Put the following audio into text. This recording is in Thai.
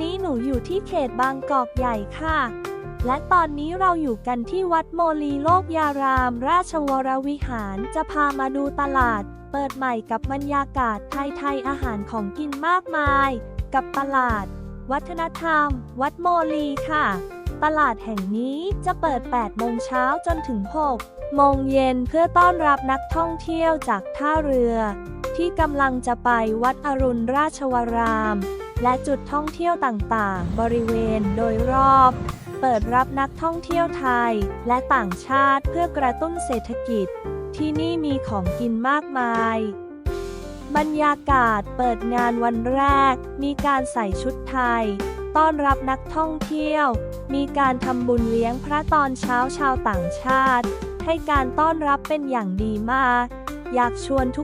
นูอยู่ที่เขตบางกอกใหญ่ค่ะ และตอนนี้เราอยู่กันที่วัดโมลีโลกยาราม ราชวรวิหารจะพามาดูตลาด เปิดใหม่กับบรรยากาศไทยๆอาหารของกินมากมาย กับตลาด วัฒนธรรม วัดโมลีค่ะ ตลาดแห่งนี้จะเปิด 8 โมงเช้าจนถึง 6 โมงเย็นเพื่อต้อนรับนักท่องเที่ยวจากท่าเรือ ที่กำลังจะไปวัดอรุณราชวราม และจุดท่องเที่ยวต่างๆ บริเวณโดยรอบ เปิดรับนักท่องเที่ยวไทย และต่างชาติเพื่อกระตุ้นเศรษฐกิจ ที่นี่มีของกินมากมาย บรรยากาศเปิดงานวันแรก มีการใส่ชุดไทย ต้อนรับนักท่องเที่ยว มีการทำบุญเลี้ยงพระตอนเช้าชาวต่างชาติ ให้การต้อนรับเป็นอย่างดีมาก อยากชวนทุก